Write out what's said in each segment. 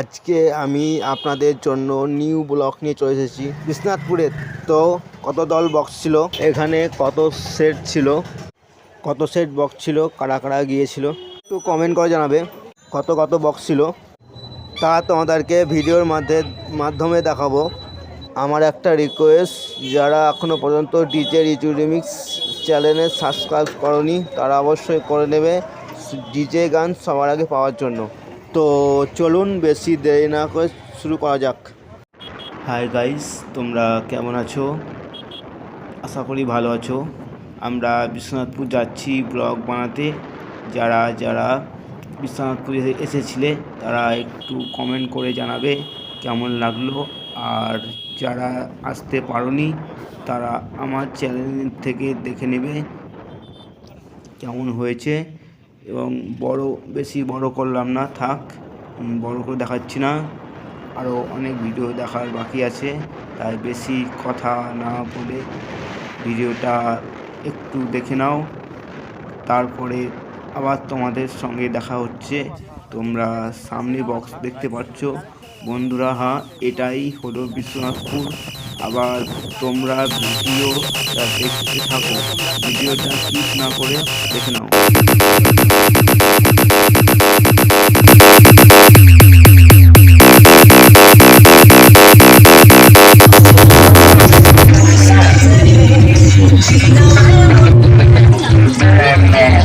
আজকে আমি আপনাদের জন্য নিউ ব্লক নিয়ে চলে এসেছি বিশ্বনাথপুরে তো কত দল বক্স ছিল? এখানে কত সেট ছিল? কত সেট বক্স ছিল? কারা কারা গিয়েছিল? একটু কমেন্ট করে জানাবে। কত কত বক্স ছিল? তা তোমাদেরকে ভিডিওর মাধ্যমে মাধ্যমে দেখাবো। আমার একটা রিকোয়েস্ট যারা এখনও পর্যন্ত ডিজে রিচু রিমিক্স চ্যানেলে সাবস্ক্রাইব করনি, তারা অবশ্যই করে নেবে। ডিজে গান সবার আগে পাওয়ার জন্য। তো চলুন বেশি দেরি না করে শুরু করা যাক। হাই গাইস তোমরা কেমন আছো? আশা করি ভালো আছো। আমরা বিশ্বনাথপুর যাচ্ছি ব্লগ বানাতে। যারা যারা বিশ্বনাথপুরে এসেছিলে, তারা একটু কমেন্ট করে জানাবে কেমন লাগল। আর যারা আসতে পারোনি, তারা আমার চ্যানেল থেকে দেখে নেবে কেমন হয়েছে। এবং বড়, বেশি বড় করলাম না, থাক বড় করে দেখাচ্ছি না। আরও অনেক ভিডিও দেখার বাকি আছে, তাই বেশি কথা না বলে ভিডিওটা একটু দেখে নাও। তারপরে আবার তোমাদের সঙ্গে দেখা হচ্ছে। তোমরা সামনে বক্স দেখতে পাচ্ছ। বন্ধুরা হ্যাঁ এটাই হলো বিশ্বনাথপুর। আবার তোমরা ভিডিওটা দেখতে থাকো। ভিডিওটা ক্লিক না করে দেখে নাও।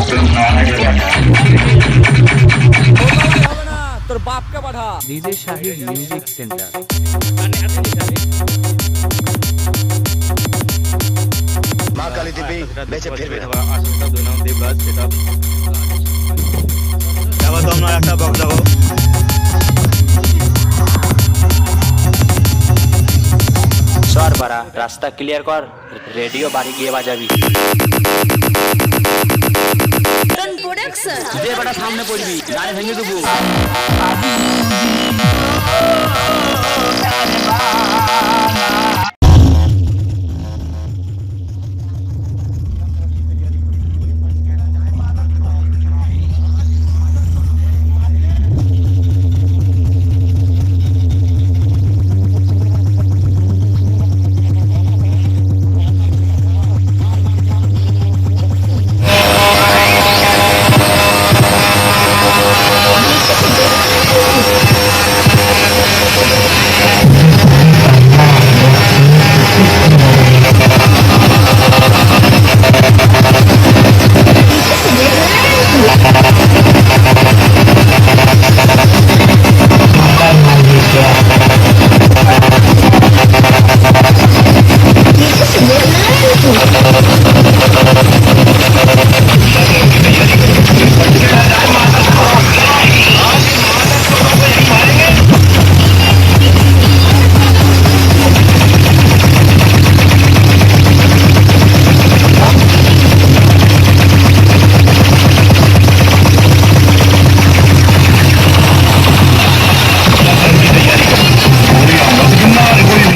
তোর বাপকে পাঠা। ডিজে শাহির মিউজিক সেন্টার মা কালী দেবী বেঁচে ফিরবে। না এবার তোমরা একটা সর বাড়া রাস্তা ক্লিয়ার কর রেডিও বাড়ি গিয়ে বাজাবি। প্রোডাকশন যে বেটা সামনে পড়বি গাড়ি ভেঙে দেবো।